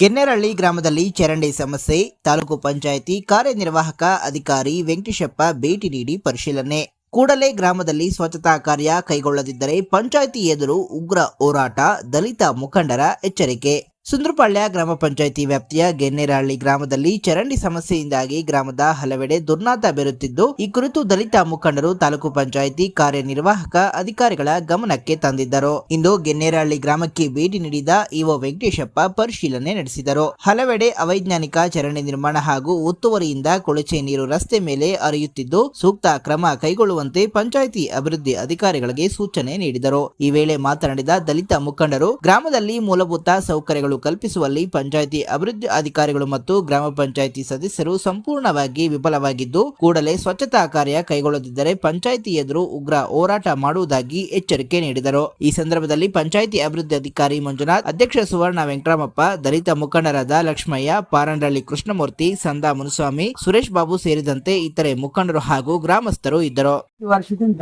ಗೆನ್ನೆರಳ್ಳಿ ಗ್ರಾಮದಲ್ಲಿ ಚರಂಡಿ ಸಮಸ್ಯೆ, ತಾಲೂಕು ಪಂಚಾಯಿತಿ ಕಾರ್ಯನಿರ್ವಾಹಕ ಅಧಿಕಾರಿ ವೆಂಕಟೇಶಪ್ಪ ಭೇಟಿ ನೀಡಿ ಪರಿಶೀಲನೆ. ಕೂಡಲೇ ಗ್ರಾಮದಲ್ಲಿ ಸ್ವಚ್ಛತಾ ಕಾರ್ಯ ಕೈಗೊಳ್ಳದಿದ್ದರೆ ಪಂಚಾಯಿತಿ ಎದುರು ಉಗ್ರ ಹೋರಾಟ, ದಲಿತ ಮುಖಂಡರ ಎಚ್ಚರಿಕೆ. ಸುಂದ್ರಪಾಳ್ಯ ಗ್ರಾಮ ಪಂಚಾಯಿತಿ ವ್ಯಾಪ್ತಿಯ ಗೆನ್ನೆರಹಳ್ಳಿ ಗ್ರಾಮದಲ್ಲಿ ಚರಂಡಿ ಸಮಸ್ಯೆಯಿಂದಾಗಿ ಗ್ರಾಮದ ಹಲವೆಡೆ ದುರ್ನಾತ ಬೆರುತ್ತಿದ್ದು, ಈ ಕುರಿತು ದಲಿತ ಮುಖಂಡರು ತಾಲೂಕು ಪಂಚಾಯಿತಿ ಕಾರ್ಯನಿರ್ವಾಹಕ ಅಧಿಕಾರಿಗಳ ಗಮನಕ್ಕೆ ತಂದಿದ್ದರು. ಇಂದು ಗೆನ್ನೇರಹಳ್ಳಿ ಗ್ರಾಮಕ್ಕೆ ಭೇಟಿ ನೀಡಿದ ಇಒ ವೆಂಕಟೇಶಪ್ಪ ಪರಿಶೀಲನೆ ನಡೆಸಿದರು. ಹಲವೆಡೆ ಅವೈಜ್ಞಾನಿಕ ಚರಂಡಿ ನಿರ್ಮಾಣ ಹಾಗೂ ಒತ್ತುವರಿಯಿಂದ ಕೊಳಚೆ ನೀರು ರಸ್ತೆ ಮೇಲೆ ಅರಿಯುತ್ತಿದ್ದು ಸೂಕ್ತ ಕ್ರಮ ಕೈಗೊಳ್ಳುವಂತೆ ಪಂಚಾಯಿತಿ ಅಭಿವೃದ್ಧಿ ಅಧಿಕಾರಿಗಳಿಗೆ ಸೂಚನೆ ನೀಡಿದರು. ಈ ವೇಳೆ ಮಾತನಾಡಿದ ದಲಿತ ಮುಖಂಡರು, ಗ್ರಾಮದಲ್ಲಿ ಮೂಲಭೂತ ಸೌಕರ್ಯಗಳು ಕಲ್ಪಿಸುವಲ್ಲಿ ಪಂಚಾಯಿತಿ ಅಭಿವೃದ್ಧಿ ಅಧಿಕಾರಿಗಳು ಮತ್ತು ಗ್ರಾಮ ಪಂಚಾಯಿತಿ ಸದಸ್ಯರು ಸಂಪೂರ್ಣವಾಗಿ ವಿಫಲವಾಗಿದ್ದು ಕೂಡಲೇ ಸ್ವಚ್ಛತಾ ಕಾರ್ಯ ಕೈಗೊಳ್ಳದಿದ್ದರೆ ಪಂಚಾಯಿತಿ ಎದುರು ಉಗ್ರ ಹೋರಾಟ ಮಾಡುವುದಾಗಿ ಎಚ್ಚರಿಕೆ ನೀಡಿದರು. ಈ ಸಂದರ್ಭದಲ್ಲಿ ಪಂಚಾಯಿತಿ ಅಭಿವೃದ್ಧಿ ಅಧಿಕಾರಿ ಮಂಜುನಾಥ್ ಅಧ್ಯಕ್ಷ ಸುವರ್ಣ ವೆಂಕಟರಾಮಪ್ಪ ದಲಿತ ಮುಖಂಡರಾದ ಲಕ್ಷ್ಮಯ್ಯ ಪಾರಂಡಳ್ಳಿ ಕೃಷ್ಣಮೂರ್ತಿ ಸಂದಾ ಮುನುಸ್ವಾಮಿ ಸುರೇಶ್ ಬಾಬು ಸೇರಿದಂತೆ ಇತರೆ ಮುಖಂಡರು ಹಾಗೂ ಗ್ರಾಮಸ್ಥರು ಇದ್ದರು. ಈ ವರ್ಷದಿಂದ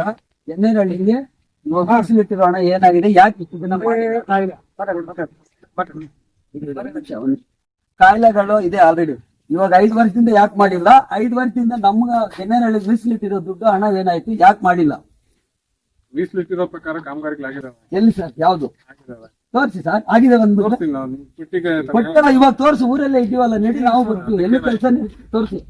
ಏನಾಗಿದೆ? ಯಾಕೆ ಇಷ್ಟು ದಿನ ಮಾಡಿಲ್ಲ? ಕಾಯಿಲೆಗಳು ಇದೆ ಆಲ್ರೆಡಿ ಇವಾಗ ಐದು ವರ್ಷದಿಂದ ಯಾಕೆ ಮಾಡಿಲ್ಲ? ಐದು ವರ್ಷದಿಂದ ನಮ್ಗ ಎಣ್ಣೆರಳ್ಳಿ ಮೀಸಲಿಟ್ಟಿರೋ ದುಡ್ಡು ಹಣ ಏನಾಯ್ತು? ಯಾಕೆ ಮಾಡಿಲ್ಲ? ಮೀಸಲಿಟ್ಟಿರೋ ಪ್ರಕಾರ ಕಾಮಗಾರಿಗಳಾಗಿದಾವೆ ಎಲ್ಲಿ ಸರ್? ಯಾವ್ದು? ತೋರಿಸಿ ಸರ್. ಆಗಿದೆ ಒಂದು ಕೊಟ್ಟಲ್ಲ ಇವಾಗ ತೋರಿಸಿ ಊರಲ್ಲೇ ಇದೀವಲ್ಲ ನಡಿ ನಾವು ಬರ್ತೀವಿ. ಎಲ್ಲಿ ಕೆಲಸ ತೋರಿಸಿ.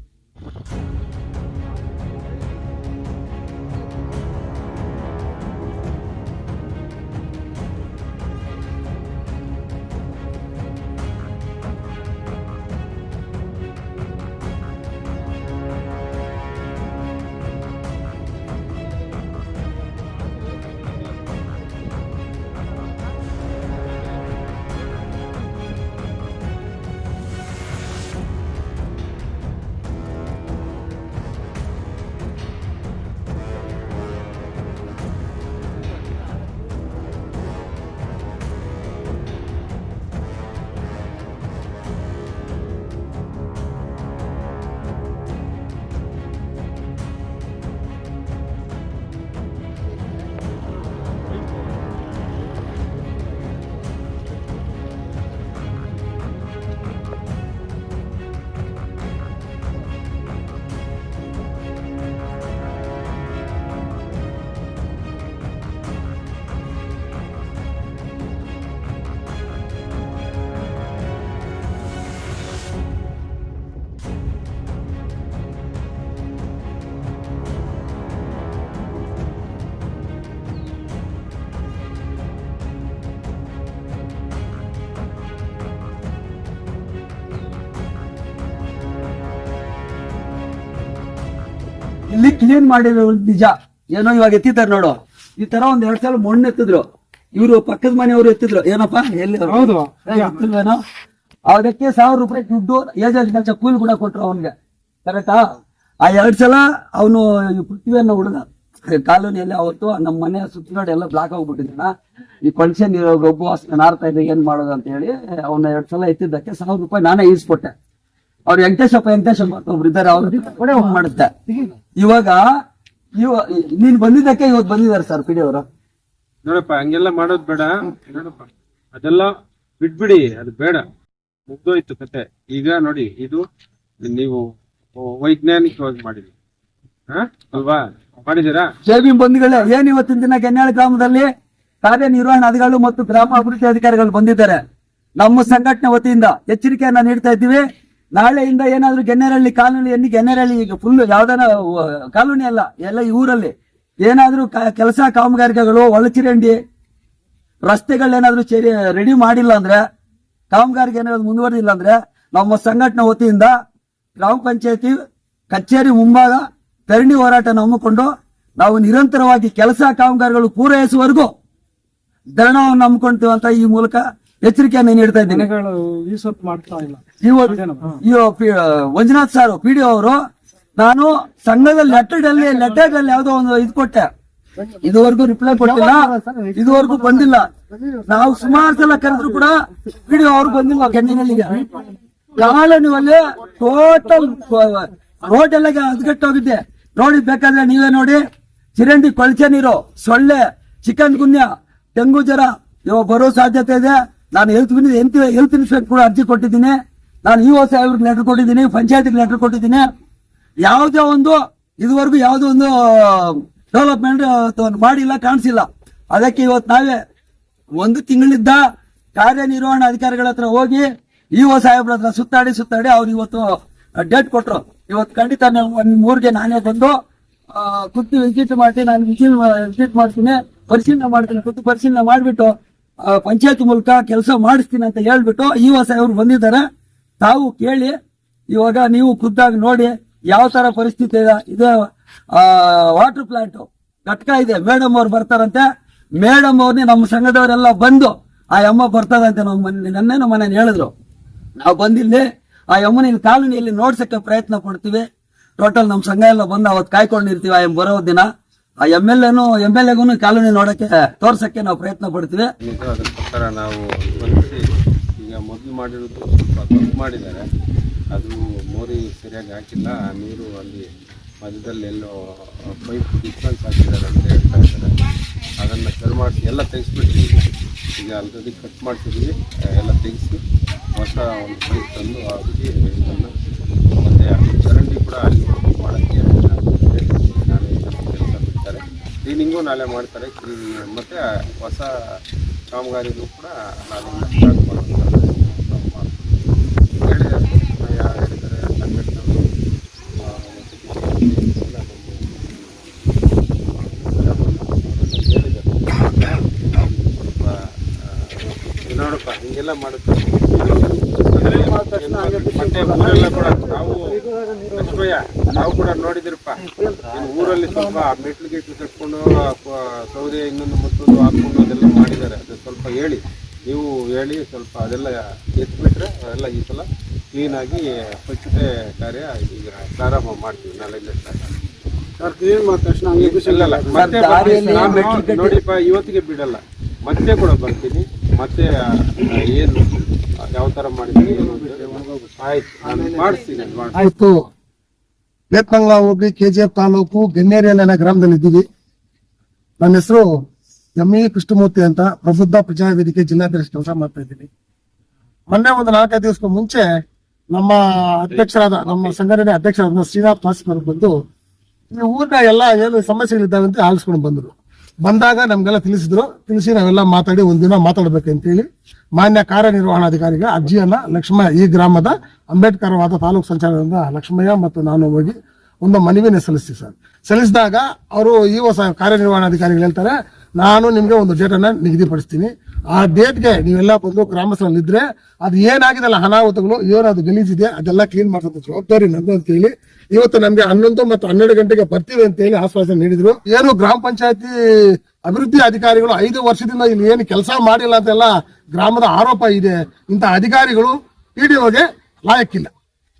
ಕ್ಲೀನ್ ಮಾಡಿರೋ ನಿಜ? ಏನೋ ಇವಾಗ ಎತ್ತಿದ್ದಾರೆ ನೋಡು. ಈ ತರ ಒಂದ್ ಎರಡ್ ಸಲ ಮಣ್ಣು ಎತ್ತಿದ್ರು. ಇವರು ಪಕ್ಕದ ಮನೆಯವರು ಎತ್ತಿದ್ರು. ಏನಪ್ಪಾ? ಎಲ್ಲಿ? ಹೌದು. ಅದಕ್ಕೆ ಸಾವಿರ ರೂಪಾಯಿ ದುಡ್ಡು ಏಜೆಂಟ್ ಕೆಲಸ ಕೂಲಿ ಕೂಡ ಕೊಟ್ರು ಅವನ್ಗೆ. ಕರೆಕ್ಟಾ? ಆ ಎರಡ್ ಸಲ ಅವನು ಪೃಥ್ವಿಯನ್ನ ಹುಡುಗ ಕಾಲೋನಿಯಲ್ಲಿ ಅವತ್ತು ನಮ್ಮ ಮನೆ ಸುತ್ತಲೂ ಎಲ್ಲ ಬ್ಲಾಕ್ ಆಗ್ಬಿಟ್ಟಿದ್ದಾನ. ಈ ಫಂಕ್ಷನ್ ಇರೋ ಗೊಬ್ಬು ನಾರ್ತಾ ಇದೆ ಏನ್ ಮಾಡೋದು ಅಂತ ಹೇಳಿ ಅವನ್ನ ಎರಡ್ ಸಲ ಎತ್ತಿದ್ದಕ್ಕೆ ಸಾವಿರ ರೂಪಾಯಿ ನಾನೇ ಈಸ್ಕೊಟ್ಟೆ. ಅವ್ರು ವೆಂಕಟೇಶಪ್ಪ ವೆಂಕಟೇಶಪ್ಪ ಒಬ್ರು ಇದ್ದಾರೆ ಅವ್ರ ಕೂಡ ಹೋಗಿ ಮಾಡುತ್ತೆ. ಇವಾಗ ಇವ ನೀನ್ ಬಂದಿದ್ದಕ್ಕೆ ಇವತ್ತು ಬಂದಿದ್ದಾರೆ ಸರ್ ಪಿಡಿ ಅವರು. ನೋಡಪ್ಪ ಹಂಗೆಲ್ಲ ಮಾಡೋದ್ ಬೇಡ. ನೋಡಪ್ಪ ಅದೆಲ್ಲ ಬಿಟ್ಬಿಡಿ ಅದು ಬೇಡ. ಮುಗ್ದೋಯ್ತು ಕತೆ. ಈಗ ನೋಡಿ ಇದು ನೀವು ವೈಜ್ಞಾನಿಕವಾಗಿ ಮಾಡಿದ್ರಿ. ಹಾ? ಅಲ್ವಾ? ಮಾಡಿದೀರಾ ಜೈಬಿ ಬಂಧುಗಳೇ ಏನ್ ಇವತ್ತಿನ ದಿನ ಕೆನ್ನಾಳ ಗ್ರಾಮದಲ್ಲಿ ಕಾರ್ಯನಿರ್ವಹಣಾಧಿಕಾರಿಗಳು ಮತ್ತು ಗ್ರಾಮ ಅಭಿವೃದ್ಧಿ ಅಧಿಕಾರಿಗಳು ಬಂದಿದ್ದಾರೆ. ನಮ್ಮ ಸಂಘಟನೆ ವತಿಯಿಂದ ಎಚ್ಚರಿಕೆಯನ್ನ ನೀಡ್ತಾ ಇದ್ದೀವಿ. ನಾಳೆಯಿಂದ ಏನಾದ್ರೂ ಗೆನ್ನೆರಳ್ಳಿ ಕಾಲೋನಿಯಲ್ಲಿ ಗೆನ್ನೆರಳ್ಳಿ ಈಗ ಫುಲ್ ಯಾವ್ದಾನ ಕಾಲೋನಿ ಅಲ್ಲ, ಎಲ್ಲ ಈ ಊರಲ್ಲಿ ಏನಾದ್ರೂ ಕೆಲಸ ಕಾಮಗಾರಿಕೆಗಳು, ಒಳಚರಂಡಿ ರಸ್ತೆಗಳೇನಾದ್ರೂ ಚೇರಿ ರೆಡಿ ಮಾಡಿಲ್ಲ ಅಂದ್ರೆ, ಕಾಮಗಾರಿಗೆ ಏನಾದ್ರು ಮುಂದುವರೆದಿಲ್ಲ ಅಂದ್ರೆ, ನಮ್ಮ ಸಂಘಟನೆ ವತಿಯಿಂದ ಗ್ರಾಮ ಪಂಚಾಯತಿ, ಕಚೇರಿ ಮುಂಭಾಗ ಧರಣಿ ಹೋರಾಟ ಹಮ್ಮಿಕೊಂಡು ನಾವು ನಿರಂತರವಾಗಿ ಕೆಲಸ ಕಾಮಗಾರಿಗಳು ಪೂರೈಸುವವರೆಗೂ ಧರಣವನ್ನು ನಮ್ಮಕೊಂತೀವಂತ ಈ ಮೂಲಕ ಎಚ್ಚರಿಕೆಯನ್ನು ನೀಡ್ತಾ ಇದ್ದೀನಿ? ಮಾಡ್ತಾ ಇಲ್ಲ. ಮಂಜುನಾಥ್ ಸರ್ ಪಿ ಡಿ ಅವರು ನಾನು ಸಂಘದ ಲೆಟರ್ ಅಲ್ಲಿ ಲೆಟರ್ ಅಲ್ಲಿ ಯಾವ್ದೋ ಒಂದು ಇದು ಕೊಟ್ಟೆ. ಇದುವರೆಗೂ ರಿಪ್ಲೈ ಕೊಟ್ಟಿಲ್ಲ. ಇದುವರೆಗೂ ಬಂದಿಲ್ಲ. ನಾವು ಸುಮಾರು ಸಲ ಕರೆದ್ರು ಕೂಡ ಪಿ ಅವ್ರು ಬಂದಿಲ್ಲ ಕೆಂಡಿನಲ್ಲಿಗೆ. ಕಾಲೋನಿವಲ್ಲಿ ಟೋಟಲ್ ರೋಡ್ ಎಲ್ಲ ಹದ್ಗೆಟ್ಟೋಗಿದೆ ನೋಡಿ ಬೇಕಾದ್ರೆ ನೀವೇ ನೋಡಿ. ಚಿರಂಡಿ ಕೊಳಚೆ ನೀರು ಸೊಳ್ಳೆ ಚಿಕನ್ ಗುನ್ಯ ಡೆಂಗು ಜ್ವರ ಇವಾಗ ಬರೋ ಸಾಧ್ಯತೆ ಇದೆ. ನಾನು ಹೆಲ್ತ್ ಹೆಲ್ತ್ ಹೆಲ್ತ್ ಇನ್ಸ್ಪೆಕ್ಟರ್ ಕೂಡ ಅರ್ಜಿ ಕೊಟ್ಟಿದ್ದೀನಿ. ನಾನು ಇ ಒ ಸಾಹೇಬ್ರಿಗೆ ಲೆಟರ್ ಕೊಟ್ಟಿದ್ದೀನಿ, ಪಂಚಾಯತ್ಗೆ ಲೆಟರ್ ಕೊಟ್ಟಿದ್ದೀನಿ. ಯಾವುದೇ ಒಂದು, ಇದುವರೆಗೂ ಯಾವುದೋ ಒಂದು ಡೆವಲಪ್ಮೆಂಟ್ ಮಾಡಿಲ್ಲ, ಕಾಣಿಸಿಲ್ಲ. ಅದಕ್ಕೆ ಇವತ್ತು ನಾವೇ ಒಂದು ತಿಂಗಳಿದ್ದ ಕಾರ್ಯನಿರ್ವಹಣಾ ಅಧಿಕಾರಿಗಳ ಹತ್ರ ಹೋಗಿ ಇ ಒ ಸಾಹೇಬ್ರ ಹತ್ರ ಸುತ್ತಾಡಿ ಸುತ್ತಾಡಿ ಅವ್ರು ಇವತ್ತು ಡೇಟ್ ಕೊಟ್ರು. ಇವತ್ತು ಖಂಡಿತ ಒಂದ್ ಮೂರ್ಗೆ ನಾನೇ ಬಂದು ಕುತ್ತು ವಿಸಿಟ್ ಮಾಡಿ ನಾನು ವಿಸಿಟ್ ವಿಸಿಟ್ ಮಾಡ್ತೀನಿ, ಪರಿಶೀಲನೆ ಮಾಡ್ತೀನಿ ಕುತ್ತು ಪರಿಶೀಲನೆ ಮಾಡಿಬಿಟ್ಟು ಪಂಚಾಯತ್ ಮೂಲಕ ಕೆಲಸ ಮಾಡಿಸ್ತೀನಿ ಅಂತ ಹೇಳ್ಬಿಟ್ಟು ಈ ಹೊಸ ಇವ್ರು ಬಂದಿದ್ದಾರೆ. ತಾವು ಕೇಳಿ, ಇವಾಗ ನೀವು ಖುದ್ದಾಗಿ ನೋಡಿ ಯಾವ ತರ ಪರಿಸ್ಥಿತಿ ಇದೆ. ಇದು ವಾಟರ್ ಪ್ಲಾಂಟ್ ಘಟಕ ಇದೆ. ಮೇಡಮ್ ಅವ್ರು ಬರ್ತಾರಂತೆ. ಮೇಡಮ್ ಅವ್ರನ್ನೇ ನಮ್ಮ ಸಂಘದವರೆಲ್ಲ ಬಂದು, ಆ ಅಮ್ಮ ಬರ್ತದಂತೆ ನಮ್ಮ ನನ್ನೇ ನಮ್ಮ ಮನೇಲಿ ಹೇಳಿದ್ರು. ನಾವು ಬಂದಿಲ್ಲಿ, ಆ ಅಮ್ಮನ ಕಾಲೋನಿಯಲ್ಲಿ ನೋಡ್ಸಕ್ಕೆ ಪ್ರಯತ್ನ ಪಡ್ತೀವಿ. ಟೋಟಲ್ ನಮ್ಮ ಸಂಘ ಎಲ್ಲ ಬಂದು ಅವತ್ತು ಕಾಯ್ಕೊಂಡಿರ್ತೀವಿ. ಆ ಬರೋ ದಿನ. ಆ ಎಂ ಎಲ್ ಎನು ಎಂ ಎಲ್ ಎಗೂ ಕಾಲೋನಿ ನೋಡಕ್ಕೆ ತೋರ್ಸಕ್ಕೆ ನಾವು ಪ್ರಯತ್ನ ಪಡ್ತೀವಿ. ಪ್ರಕಾರ ನಾವು ಈಗ ಮೊದಲು ಮಾಡಿರೋದು ಸ್ವಲ್ಪ ತಪ್ಪು ಮಾಡಿದ್ದಾರೆ. ಅದು ಮೋರಿ ಸರಿಯಾಗಿ ಹಾಕಿಲ್ಲ. ಆ ನೀರು ಅಲ್ಲಿ ಮಧ್ಯದಲ್ಲಿ ಎಲ್ಲೋ ಪೈಪ್ ಡಿಫ್ರೆನ್ಸ್ ಹಾಕಿದ್ದಾರೆ ಅಂತ ಹೇಳ್ತಾ ಇದ್ದಾರೆ. ಅದನ್ನು ಸರಿ ಮಾಡಿಸಿ ಎಲ್ಲ ತೆಗೆಸ್ಬಿಟ್ಟಿದ್ದೀವಿ ಈಗ ಆಲ್ರೆಡಿ ಕಟ್ ಮಾಡ್ತಿದ್ದೀವಿ ಎಲ್ಲ ತೆಗೆಸಿ ಹೊಸ ಒಂದು ಪೈಪ್ ತಂದು ಹಾಕಿ ಮತ್ತು ಚರಂಡಿ ಕೂಡ ಅಲ್ಲಿ ಮಾಡೋಕ್ಕೆ ನಾಳೆ ಕೆಲಸ ಬಿಡ್ತಾರೆ ಕ್ಲೀನಿಂಗು ನಾಳೆ ಮಾಡ್ತಾರೆ ಕ್ಲೀನಿಂಗ್ ಮತ್ತು ಹೊಸ ಕಾಮಗಾರಿನೂ ಕೂಡ ನಾಳೆ ಸ್ಟಾರ್ಟ್ ಮಾಡ್ತಾರೆ ನೋಡಪ್ಪ ಹಿಂಗೆಲ್ಲ ಮಾಡುತ್ತೆ ಮತ್ತೆ ಊರೆಲ್ಲ ಕೂಡ ನಾವು ಲಕ್ಷ್ಮಯ್ಯ ನಾವು ಕೂಡ ನೋಡಿದಿರಪ್ಪ. ಊರಲ್ಲಿ ಸ್ವಲ್ಪ ಮೆಟ್ಲು ಗಿಟ್ಲು ಕಟ್ಕೊಂಡು ಸೌದೆ ಇನ್ನೊಂದು ಮತ್ತೊಂದು ಹಾಕೊಂಡು ಅದೆಲ್ಲ ಮಾಡಿದ್ದಾರೆ. ಅದು ಸ್ವಲ್ಪ ಹೇಳಿ ನೀವು ಹೇಳಿ ಸ್ವಲ್ಪ ಅದೆಲ್ಲ ಎತ್ಬಿಟ್ರೆ ಅದೆಲ್ಲ ಈ ಸಲ ಕ್ಲೀನಾಗಿ ಸ್ವಚ್ಛತೆ ಕಾರ್ಯ ಈಗ ಪ್ರಾರಂಭ ಮಾಡ್ತೀವಿ ನಾಳೆಯಿಂದ ಸ್ಟಾರ್ಟ್ ಸರ್ ಕ್ಲೀನ್ ಮಾಡಿದ ತಕ್ಷಣ ಮತ್ತೆ ನೋಡಿಪ್ಪ ಇವತ್ತಿಗೆ ಬಿಡಲ್ಲ. ಮತ್ತೆ ಕೂಡ ಬರ್ತೀನಿ. ಮತ್ತೆ ಏನು ಯಾವ ತರ ಮಾಡಿದ್ದೀನಿ ಆಯ್ತು ಮಾಡಿಸ್ತೀನಿ ಆಯ್ತು. ಬೇತ್ಮಂಗ್ಲ ಹೋಗಿ ಕೆಜಿಎಫ್ ತಾಲೂಕು ಗನ್ನೇರಿಯಲ್ಲಿ ಅನ್ನೋ ಗ್ರಾಮದಲ್ಲಿ ಇದ್ದೀವಿ ನನ್ನ ಹೆಸರು ಎಂ ಇ ಕೃಷ್ಣಮೂರ್ತಿ ಅಂತ ಪ್ರಬುದ್ಧ ಪ್ರಜಾ ವೇದಿಕೆ ಜಿಲ್ಲಾಧ್ಯಕ್ಷ ಕೆಲಸ ಮಾಡ್ತಾ ಇದ್ದೀನಿ. ಮೊನ್ನೆ ಒಂದು ನಾಲ್ಕೈದು ದಿವಸಕ್ಕೆ ಮುಂಚೆ ನಮ್ಮ ಅಧ್ಯಕ್ಷರಾದ, ನಮ್ಮ ಸಂಘಟನೆ ಅಧ್ಯಕ್ಷರಾದ ಶ್ರೀನಾಥ್ ಪಾಸ್ ಬಂದು ಈ ಊರಿನ ಎಲ್ಲ ಏನು ಸಮಸ್ಯೆಗಳಿದ್ದಾವೆ ಅಂತ ಆಲಿಸ್ಕೊಂಡು ಬಂದರು. ಬಂದಾಗ ನಮ್ಗೆಲ್ಲ ತಿಳಿಸಿದ್ರು. ತಿಳಿಸಿ ನಾವೆಲ್ಲ ಮಾತಾಡಿ ಒಂದಿನ ಮಾತಾಡ್ಬೇಕಂತೇಳಿ ಮಾನ್ಯ ಕಾರ್ಯನಿರ್ವಹಣಾಧಿಕಾರಿಗೆ ಅರ್ಜಿಯನ್ನ ಲಕ್ಷ್ಮಯ್ಯ ಈ ಗ್ರಾಮದ ಅಂಬೇಡ್ಕರ್ ವಾದ ತಾಲೂಕು ಸಂಚಾರದಿಂದ ಲಕ್ಷ್ಮಯ್ಯ ಮತ್ತು ನಾನು ಹೋಗಿ ಒಂದು ಮನವಿನ ಸಲ್ಲಿಸ್ತೀವಿ ಸರ್. ಸಲ್ಲಿಸಿದಾಗ ಅವರು ಈ ಹೊಸ ಕಾರ್ಯನಿರ್ವಹಣಾಧಿಕಾರಿಗಳು ಹೇಳ್ತಾರೆ, ನಾನು ನಿಮಗೆ ಒಂದು ಡೇಟನ್ನ ನಿಗದಿಪಡಿಸ್ತೀನಿ. ಆ ಡೇಟ್ಗೆ ನೀವೆಲ್ಲ ಬಂದು ಗ್ರಾಮಸ್ಥರಲ್ಲಿದ್ರೆ ಅದು ಏನಾಗಿದೆಲ್ಲ ಅನಾಹುತಗಳು ಅದು ಗಲೀಜಿದೆ ಅದೆಲ್ಲ ಕ್ಲೀನ್ ಮಾಡಿಸೋದು ಜವಾಬ್ದಾರಿ ನಂದು ಅಂತ ಹೇಳಿ ಇವತ್ತು ನಮ್ಗೆ ಹನ್ನೊಂದು ಮತ್ತು ಹನ್ನೆರಡು ಗಂಟೆಗೆ ಬರ್ತೀವಿ ಅಂತ ಹೇಳಿ ಆಶ್ವಾಸನೆ ನೀಡಿದ್ರು. ಏನು ಗ್ರಾಮ ಪಂಚಾಯತಿ ಅಭಿವೃದ್ಧಿ ಅಧಿಕಾರಿಗಳು ಐದು ವರ್ಷದಿಂದ ಇಲ್ಲಿ ಏನು ಕೆಲಸ ಮಾಡಿಲ್ಲ ಅಂತೆಲ್ಲ ಗ್ರಾಮದ ಆರೋಪ ಇದೆ. ಇಂಥ ಅಧಿಕಾರಿಗಳು ಪಿಡಿಒಗೆ ಲಾಯಕ್ಕಿಲ್ಲ.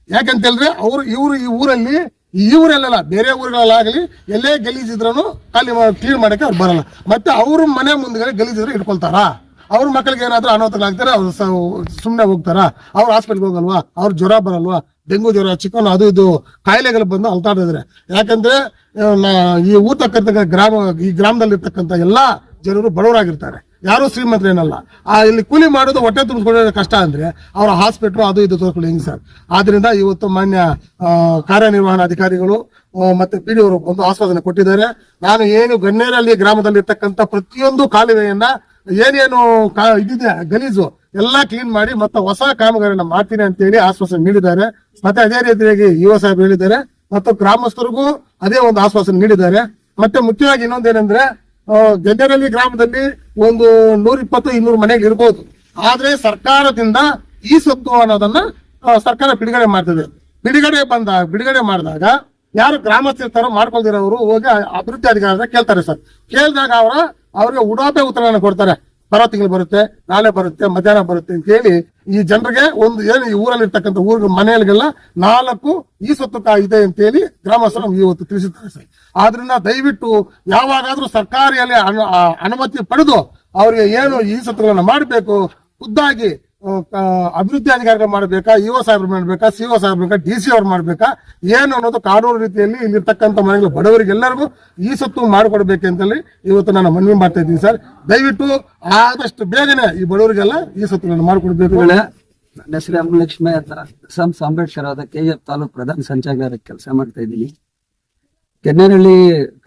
ಯಾಕಂತ ಹೇಳಿದ್ರೆ ಅವರು ಇವರು ಈ ಊರಲ್ಲಿ, ಈ ಊರಲ್ಲೆಲ್ಲ, ಬೇರೆ ಊರುಗಳಲ್ಲಾಗಲಿ ಎಲ್ಲೇ ಗಲೀಜಿದ್ರು ಖಾಲಿ ಕ್ಲೀನ್ ಮಾಡಕ್ಕೆ ಅವ್ರು ಬರಲ್ಲ. ಮತ್ತೆ ಅವರು ಮನೆ ಮುಂದ್ಗಡೆ ಗಲೀಜಿದ್ರೆ ಇಟ್ಕೊಳ್ತಾರ? ಅವ್ರ ಮಕ್ಕಳಿಗೆ ಏನಾದ್ರೂ ಅನಾಹುತಗಳಾಗ್ತಾರೆ ಅವ್ರು ಸುಮ್ಮನೆ ಹೋಗ್ತಾರ? ಅವ್ರು ಹಾಸ್ಪಿಟ್ಲ್ಗೆ ಹೋಗಲ್ವಾ? ಅವ್ರ ಜ್ವರ ಬರಲ್ವಾ? ಡೆಂಗು ಜ್ವರ ಚಿಕನ್ ಅದು ಇದು ಕಾಯಿಲೆಗಳು ಬಂದು ಅಲ್ತಾಡಿದ್ರೆ ಯಾಕಂದ್ರೆ ಈ ಊರ್ ತಕ್ಕಂತ ಗ್ರಾಮ, ಈ ಗ್ರಾಮದಲ್ಲಿ ಇರ್ತಕ್ಕಂಥ ಎಲ್ಲಾ ಜನರು ಬಡವರಾಗಿರ್ತಾರೆ. ಯಾರು ಶ್ರೀಮಂತರೇನಲ್ಲ ಆ, ಇಲ್ಲಿ ಕೂಲಿ ಮಾಡೋದು ಹೊಟ್ಟೆ ತುಂಬಿಸ್ಕೊಳ್ಳೋದು ಕಷ್ಟ ಅಂದ್ರೆ ಅವರ ಹಾಸ್ಪಿಟ್ಲು ಅದು ಇದು ತೋರ್ಕೊಳ್ಳಿ ಹೆಂಗ್ ಸರ್? ಆದ್ರಿಂದ ಇವತ್ತು ಮಾನ್ಯ ಕಾರ್ಯನಿರ್ವಹಣಾ ಅಧಿಕಾರಿಗಳು ಮತ್ತೆ ಪಿ ಡಿ ಅವರು ಒಂದು ಆಶ್ವಾಸನೆ ಕೊಟ್ಟಿದ್ದಾರೆ. ನಾನು ಏನು ಗಣ್ಯರಲ್ಲಿ ಗ್ರಾಮದಲ್ಲಿ ಇರ್ತಕ್ಕಂಥ ಪ್ರತಿಯೊಂದು ಕಾಲುವೆಯನ್ನ ಏನೇನು ಕಾ- ಇದಿದೆ, ಗಲೀಜು, ಎಲ್ಲಾ ಕ್ಲೀನ್ ಮಾಡಿ ಮತ್ತೆ ಹೊಸ ಕಾಮಗಾರಿನ ಮಾಡ್ತೀನಿ ಅಂತ ಹೇಳಿ ಆಶ್ವಾಸನೆ ನೀಡಿದ್ದಾರೆ. ಮತ್ತೆ ಅದೇ ರೀತಿಯಾಗಿ ಯುವ ಸಾಹೇಬ್ ಹೇಳಿದ್ದಾರೆ. ಮತ್ತು ಗ್ರಾಮಸ್ಥರಿಗೂ ಅದೇ ಒಂದು ಆಶ್ವಾಸನೆ ನೀಡಿದ್ದಾರೆ. ಮತ್ತೆ ಮುಖ್ಯವಾಗಿ ಇನ್ನೊಂದೇನೆಂದ್ರೆ ಜನರಲ್ಲಿ ಗ್ರಾಮದಲ್ಲಿ ಒಂದು ನೂರ ಇಪ್ಪತ್ತು ಇನ್ನೂರು ಮನೆಗಳು ಇರ್ಬೋದು. ಆದ್ರೆ ಸರ್ಕಾರದಿಂದ ಈ ಸತ್ತು ಅನ್ನೋದನ್ನ ಸರ್ಕಾರ ಬಿಡುಗಡೆ ಮಾಡ್ತದೆ. ಬಿಡುಗಡೆ ಬಂದಾಗ, ಬಿಡುಗಡೆ ಮಾಡಿದಾಗ ಯಾರು ಗ್ರಾಮಸ್ಥರು ಮಾಡ್ಕೊಳ್ದಿರೋರು ಹೋಗಿ ಅಭಿವೃದ್ಧಿ ಅಧಿಕಾರಿ ಕೇಳ್ತಾರೆ ಸರ್. ಕೇಳಿದಾಗ ಅವರ ಅವ್ರಿಗೆ ಉಡಾಪೆ ಉತ್ತರವನ್ನು ಕೊಡ್ತಾರೆ. ಬರೋ ತಿಂಗಳು ಬರುತ್ತೆ, ನಾಳೆ ಬರುತ್ತೆ, ಮಧ್ಯಾಹ್ನ ಬರುತ್ತೆ ಅಂತ ಹೇಳಿ ಈ ಜನರಿಗೆ ಒಂದು ಏನು ಈ ಊರಲ್ಲಿ ಇರ್ತಕ್ಕಂಥ ಊರ ಮನೆಯಲ್ಲಿಗೆಲ್ಲ ನಾಲ್ಕು ಈ ಸೊತ್ತು ಇದೆ ಅಂತ ಹೇಳಿ ಗ್ರಾಮಸ್ಥರು ಇವತ್ತು ತಿಳಿಸುತ್ತಾರೆ ಸರ್. ಆದ್ರಿಂದ ದಯವಿಟ್ಟು ಯಾವಾಗಾದ್ರೂ ಸರ್ಕಾರಿಯಲ್ಲಿ ಅನುಮತಿ ಪಡೆದು ಅವರಿಗೆ ಏನು ಈ ಸತ್ತುಗಳನ್ನ ಮಾಡಬೇಕು, ಖುದ್ದಾಗಿ ಅಭಿವೃದ್ಧಿ ಅಧಿಕಾರಿಗಳು ಮಾಡಬೇಕಾ ಇಒ ಸಾಹೇಬ್ರು ಮಾಡ್ಬೇಕಾ ಸಿಒ ಸಾಹೇಬ್ ಬೇಕಾ ಡಿ ಸಿ ಅವ್ರು ಮಾಡಬೇಕಾ, ಏನು ಅನ್ನೋದು ಕಾನೂನು ರೀತಿಯಲ್ಲಿ ಇಲ್ಲಿರ್ತಕ್ಕಂಥ ಮನೆಗಳು, ಬಡವರಿಗೆಲ್ಲರಿಗೂ ಈ ಸೊತ್ತು ಮಾಡಿಕೊಡ್ಬೇಕಂತೇಳಿ ಇವತ್ತು ನಾನು ಮನವಿ ಮಾಡ್ತಾ ಇದ್ದೀನಿ ಸರ್. ದಯವಿಟ್ಟು ಆದಷ್ಟು ಬೇಗನೆ ಈ ಬಡವರಿಗೆಲ್ಲ ಈ ಸತ್ತು ಮಾಡಿಕೊಡ್ಬೇಕು. ನನ್ನ ಹೆಸರು ಅಂಬಲಕ್ಷ್ಮಿ ಲಕ್ಷ್ಮಿ ಅಂತ. ಸಂಸ್ ಕೆ ಎಫ್ ತಾಲೂಕು ಪ್ರಧಾನ ಸಂಚಾಲಕರ ಕೆಲಸ ಮಾಡ್ತಾ ಇದ್ದೀನಿ. ಕೆನ್ನೇನಹಳ್ಳಿ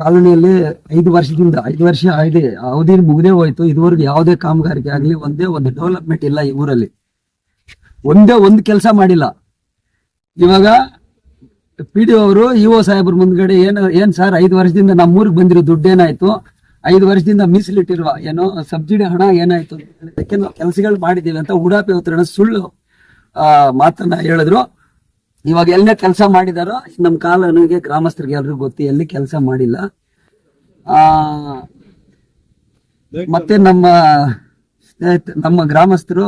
ಕಾಲೋನಿಯಲ್ಲಿ ಐದು ವರ್ಷದಿಂದ, ಐದು ವರ್ಷ ಆಗಿದೆ ಅವಧಿ ಮುಗ್ದೇ ಹೋಯ್ತು. ಇದುವರೆಗೂ ಯಾವುದೇ ಕಾಮಗಾರಿಕೆ ಆಗಲಿ, ಒಂದೇ ಒಂದು ಡೆವಲಪ್ಮೆಂಟ್ ಇಲ್ಲ ಈ ಊರಲ್ಲಿ. ಒಂದೇ ಒಂದು ಕೆಲಸ ಮಾಡಿಲ್ಲ. ಇವಾಗ ಪಿ ಡಿ ಅವರು ಇ ಒ ಸಾಹೇಬ್ರ ಮುಂದ್ಗಡೆ ಏನು, ಏನ್ ಸರ್ ಐದು ವರ್ಷದಿಂದ ನಮ್ಮ ಊರಿಗೆ ಬಂದಿರೋ ದುಡ್ಡು ಏನಾಯ್ತು? ಐದು ವರ್ಷದಿಂದ ಮೀಸಲಿಟ್ಟಿರುವ ಏನೋ ಸಬ್ಸಿಡಿ ಹಣ ಏನಾಯ್ತು ನಾವು ಕೆಲಸಗಳು ಮಾಡಿದ್ದೀವಿ ಅಂತ ಉಡಾಪಿ ಉತ್ತರ ಸುಳ್ಳು ಮಾತನ್ನ ಹೇಳಿದ್ರು. ಇವಾಗ ಎಲ್ಲೇ ಕೆಲಸ ಮಾಡಿದಾರೋ ನಮ್ಮ ಕಾಲನಿಗೆ ಗ್ರಾಮಸ್ಥರಿಗೆ ಎಲ್ರಿಗೂ ಗೊತ್ತಿ, ಎಲ್ಲಿ ಕೆಲಸ ಮಾಡಿಲ್ಲ. ಆ, ಮತ್ತೆ ನಮ್ಮ ನಮ್ಮ ಗ್ರಾಮಸ್ಥರು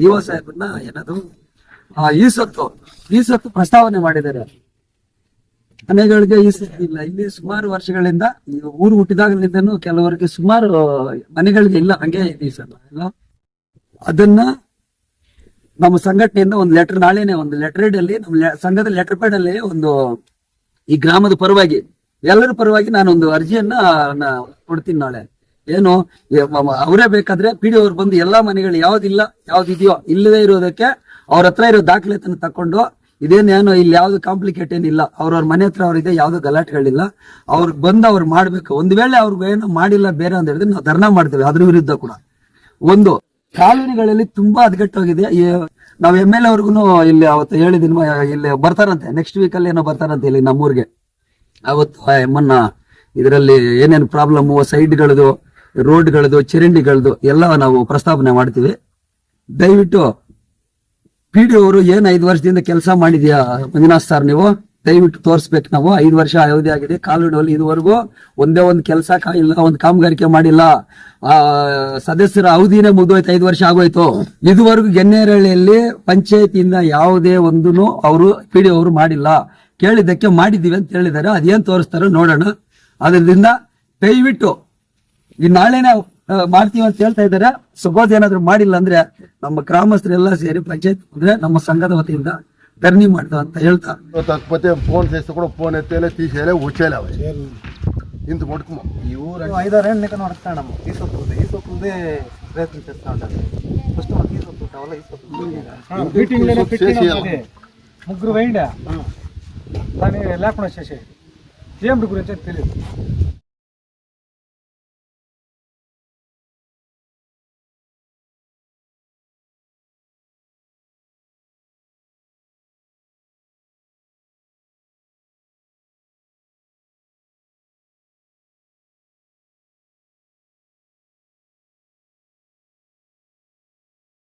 ಯುವ ಸಾಹೇಬ್ರನ್ನ ಏನದು ಈ ಸತ್ತು ಈ ಸತ್ತು ಪ್ರಸ್ತಾವನೆ ಮಾಡಿದ್ದಾರೆ. ಮನೆಗಳಿಗೆ ಈ ಇಲ್ಲ. ಇಲ್ಲಿ ಸುಮಾರು ವರ್ಷಗಳಿಂದ ಊರು ಹುಟ್ಟಿದಾಗಲಿಂದನೂ ಕೆಲವರಿಗೆ ಸುಮಾರು ಮನೆಗಳಿಗೆ ಇಲ್ಲ. ಹಂಗೆ ಇದೆ ಸರ್ ಅದನ್ನ ನಮ್ಮ ಸಂಘಟನೆಯಿಂದ ಒಂದು ಲೆಟರ್ ನಾಳೆನೆ ಒಂದು ಲೆಟರ್ ಅಲ್ಲಿ ನಮ್ಮ ಸಂಘದ ಲೆಟರ್ ಪ್ಯಾಡ್ ಅಲ್ಲಿ ಒಂದು ಈ ಗ್ರಾಮದ ಪರವಾಗಿ, ಎಲ್ಲರ ಪರವಾಗಿ ನಾನು ಒಂದು ಅರ್ಜಿಯನ್ನ ಕೊಡ್ತೀನಿ ನಾಳೆ. ಏನು ಅವರೇ ಬೇಕಾದ್ರೆ ಪಿ ಡಿ ಅವ್ರು ಬಂದು ಎಲ್ಲಾ ಮನೆಗಳು ಯಾವ್ದಿಲ್ಲ, ಯಾವ್ದಿದೆಯೋ ಇಲ್ಲದೆ ಇರೋದಕ್ಕೆ ಅವ್ರ ಹತ್ರ ಇರೋ ದಾಖಲೆತನ ತಕೊಂಡು ಇದೇನೇನು ಇಲ್ಲಿ ಯಾವ್ದು ಕಾಂಪ್ಲಿಕೇಟ್ ಏನಿಲ್ಲ ಅವ್ರವ್ರ ಮನೆ ಹತ್ರ ಅವ್ರಿದೆ ಯಾವ್ದು ಗಲಾಟೆಗಳಿಲ್ಲ ಅವ್ರಿಗೆ ಬಂದು ಅವ್ರು ಮಾಡ್ಬೇಕು. ಒಂದ್ ವೇಳೆ ಅವ್ರಿಗೆ ಏನೋ ಮಾಡಿಲ್ಲ ಬೇರೆ ಅಂತ ಹೇಳಿದ್ರೆ ನಾವು ಧರ್ನಾ ಮಾಡ್ತೇವೆ ಅದ್ರ ವಿರುದ್ಧ ಕೂಡ. ಒಂದು ಕಾಲೋನಿಗಳಲ್ಲಿ ತುಂಬಾ ಅದ್ಗಟ್ಟೋಗಿದೆ ನಾವ್ ಎಂ ಎಲ್ ಅವ್ರಿಗೂ ಇಲ್ಲಿ ಅವತ್ತು ಹೇಳಿದಿನ ಇಲ್ಲಿ ಬರ್ತಾರಂತೆ. ನೆಕ್ಸ್ಟ್ ವೀಕ್ ಅಲ್ಲಿ ಏನೋ ಬರ್ತಾರಂತೆ ಇಲ್ಲಿ ನಮ್ಮೂರ್ಗೆ. ಅವತ್ತು ಎಮ್ಮನ್ನ ಇದರಲ್ಲಿ ಏನೇನು ಪ್ರಾಬ್ಲಮ್ ಸೈಡ್ಗಳದು ರೋಡ್ಗಳದು ಚರಂಡಿಗಳದು ಎಲ್ಲ ನಾವು ಪ್ರಸ್ತಾಪನೆ ಮಾಡ್ತೀವಿ. ದಯವಿಟ್ಟು ಪಿ ಡಿ ಅವರು ಏನ್ ಐದು ವರ್ಷದಿಂದ ಕೆಲಸ ಮಾಡಿದ್ಯಾ, ಮಂಜುನಾಥ್ ಸರ್ ನೀವು? ದಯವಿಟ್ಟು ತೋರಿಸ್ಬೇಕು ನಾವು. ಐದು ವರ್ಷ ಅವಧಿ ಆಗಿದೆ. ಕಾಲುಡೋಲಿ ಇದುವರೆಗೂ ಒಂದೇ ಒಂದು ಕೆಲಸ ಇಲ್ಲ, ಒಂದು ಕಾಮಗಾರಿಕೆ ಮಾಡಿಲ್ಲ. ಆ, ಸದಸ್ಯರ ಅವಧಿನೇ ಮುಗಿದೋಯ್ತು, ಐದು ವರ್ಷ ಆಗೋಯ್ತು. ಇದುವರೆಗೂ ಗೆನ್ನೇರಳ್ಳಿಯಲ್ಲಿ ಪಂಚಾಯತಿಯಿಂದ ಯಾವುದೇ ಒಂದನ್ನು ಅವರು, ಪಿ ಡಿ ಅವರು ಮಾಡಿಲ್ಲ. ಕೇಳಿದ್ದಕ್ಕೆ ಮಾಡಿದ್ದೀವಿ ಅಂತ ಹೇಳಿದ್ದಾರೆ. ಅದೇನು ತೋರಿಸ್ತಾರೆ ನೋಡೋಣ. ಅದರಿಂದ ದಯವಿಟ್ಟು ಈ ನಾಳೆನೇ ಮಾಡ್ತೀವಿ ಅಂತ ಹೇಳ್ತಾ ಇದ್ದಾರೆ. ಸಪೋಸ್ ಏನಾದ್ರು ಮಾಡಿಲ್ಲ ಅಂದ್ರೆ ನಮ್ಮ ಗ್ರಾಮಸ್ಥರೆಲ್ಲ ಸೇರಿ ಪಂಚಾಯತ್ ಅಂದ್ರೆ ನಮ್ಮ ಸಂಘದ ವತಿಯಿಂದ ధర్నీ ಮಾಡ್ತಾ ಅಂತ ಹೇಳ್ತಾ తప్పితే ఫోన్ చేస్తే కూడా ఫోన్ ఎత్తేలే తీసేలే వచ్చేలే అవి ఇంత మటుకు ఈ ఊరు ఐదారు ఏళ్ళ నిక్క నడుస్తాడమ్మ తీసుకొస్తుంది తీసుకొస్తుంది ప్రయత్నం చేస్తూ ఉంటారు ఫస్ట్ మనం తీసుకొస్తుంటాం వల్ల తీసుకొస్తుంది చేసేయాలి ముగ్గురు వేయండి దాన్ని లేకుండా వచ్చేసి సీఎం గురించి తెలియదు